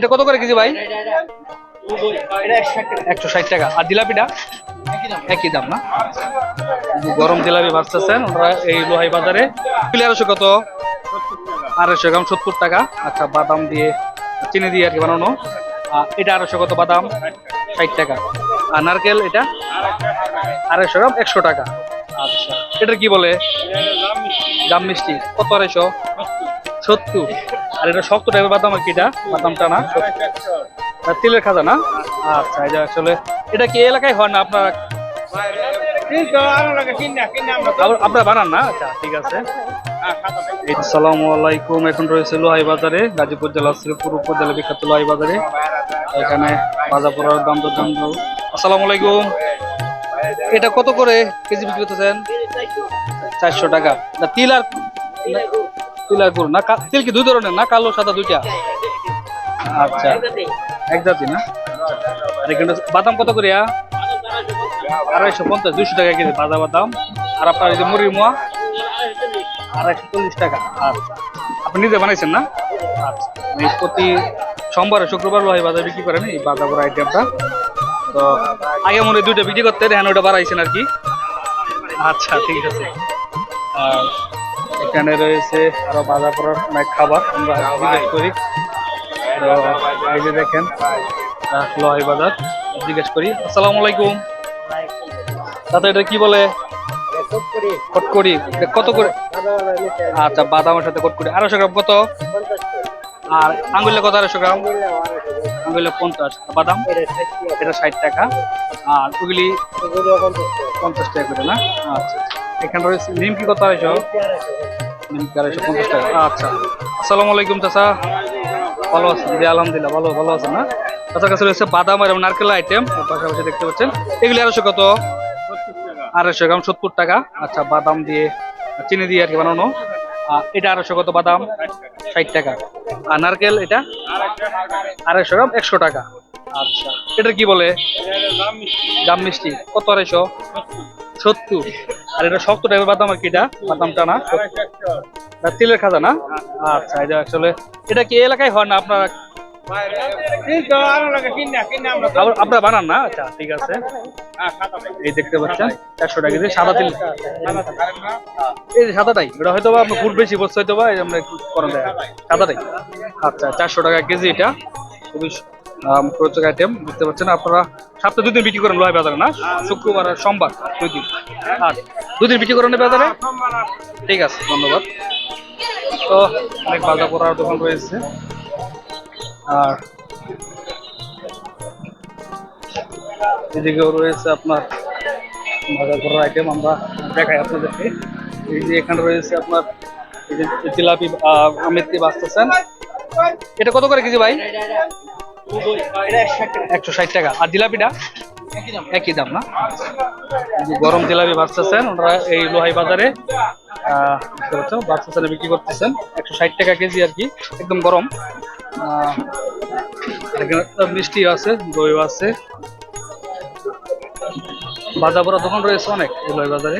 এটা কত করে কেজি ভাই? একশো ষাট টাকা। আর জিলাপিটা? একই দাম না? গরম জিলাপি ভাজতেছেন ওনারা এই লোহাই বাজারে। আড়াইশো কত? আড়াইশো গ্রাম সত্তর টাকা। আচ্ছা বাদাম দিয়ে চিনি দিয়ে আর কি বানানো। এটা আড়াইশো কত বাদাম? ষাট টাকা। আর নারকেল, এটা? আড়াইশো গ্রাম একশো টাকা। আচ্ছা এটা কি বলে? দাম মিষ্টি। কত আড়াইশো? সত্তর আর এটা শক্ত টাইপের বাদাম আর কি এটা? বাদামটা না? তিলের খাজা না? আচ্ছা এটা আসলে এটা কি এলাকায় হয় না আপনার? আপনারা বানান না? আচ্ছা ঠিক আছে। আসসালামু আলাইকুম এখন রয়েছে লোহাই বাজারে গাজীপুর জেলা শ্রীপুর উপজেলা বিখ্যাত লোহাই বাজারে। এখানে বাজার পড়ার দাম তো দাম দাম। আসসালামু আলাইকুম। এটা কত করে কেজি বিক্রি করতেছেন? চারশো টাকা। তিল আর না, তিল না। তিল কি দুই ধরনের না? কালো সাদা দুইটা? আচ্ছা। এক জাতি না? এখানে বাদাম কত করে আড়াইশো পঞ্চাশ দুইশো টাকা কেজি ভাজা বাদাম। আর আপনার এই যে মুড়ির মোয়া? আড়াইশো চল্লিশ টাকা। আচ্ছা। আপনি নিজে বানাইছেন না? আচ্ছা। প্রতি সোমবার শুক্রবার লোহাই বাজার বিক্রি করেন এই করা আইটেমটা। তো আগে মনে দুইটা বিক্রি করতে দেখেন ওটা বাড়াইছেন আর কি। আচ্ছা ঠিক আছে। আর এখানে রয়েছে আরও বাজার করার অনেক খাবার আমরা জিজ্ঞেস করি। তো এই যে দেখেন লোহাই বাজার, জিজ্ঞেস করি, আসসালামু আলাইকুম। দাদা এটা কি বলে? কত করে? আচ্ছা বাদামের সাথে কটকরি। আড়াইশো গ্রাম কত? আর আঙ্গুলে কত আড়াইশো গ্রাম? আঙ্গুলে পঞ্চাশ। বাদাম? এটা ষাট টাকা। আর ওগুলি পঞ্চাশ টাকা করে, না? আচ্ছা। এখানে রয়েছে নিমকি কত আড়াইশো নিমকি আড়াইশো পঞ্চাশ টাকা। আচ্ছা। আসসালামু আলাইকুম চাচা। ভালো আছেন? জি, আলহামদুলিল্লাহ, ভালো ভালো আছেন, না? চাচার কাছে রয়েছে বাদাম আর নারকেল আইটেম পাশাপাশি দেখতে পাচ্ছেন। এগুলি আড়াইশো কত? আড়াইশো গ্রাম, সত্তর টাকা। আচ্ছা বাদাম দিয়ে চিনি দিয়ে আর কি বানানো এটা আড়াইশো কত বাদাম? ষাট টাকা। আর নারকেল এটা? আড়াইশো গ্রাম, একশো টাকা। আচ্ছা। এটা কি বলে? দাম মিষ্টি। কত আড়াইশো? সত্তর। আর এটা শক্ত টাইপের বাদাম আর কি এটা? বাদামটা না তিলের খাজা না? আচ্ছা এটা আসলে এটা কি এলাকায় হয় না আপনার? আপনারা বানান না? আচ্ছা ঠিক আছে। এই দেখতে পাচ্ছেন চারশো টাকা কেজি সাদা তিল। এই যে সাদাটাই, এটা হয়তো আপনার ফুট বেশি বসছে হয়তো বা আমরা একটু সাদাটাই। আচ্ছা চারশো টাকা কেজি এটা। খুবই প্রচুর আইটেম বুঝতে পারছেন? আপনারা সপ্তাহে দুদিন বিক্রি করেন লোহাই বাজারে না? শুক্রবার আর সোমবার দুই দিন। আচ্ছা দুদিন বিক্রি করেন বাজারে? ঠিক আছে ধন্যবাদ। তো অনেক বাজার করার দোকান রয়েছে। আর এদিকেও রয়েছে আপনার বাজার করার আইটেম আমরা দেখাই আপনাদেরকে। এই যে এখানে রয়েছে আপনার এই যে জিলাপি আহ, আমেরটি বাঁচতেছেন। এটা কত করে কেজি ভাই? একশো ষাট টাকা। আর জিলাপিটা? একই দাম না? গরম জিলাপি বাঁচতেছেন ওনারা এই লোহাই বাজারে বাঁচতেছেন বিক্রি করতেছেন। একশো ষাট টাকা কেজি আর কি একদম গরম। আহ, আর মিষ্টি আছে দই আছে। বাজার দোকান রয়েছে অনেক এই লোহাই বাজারে।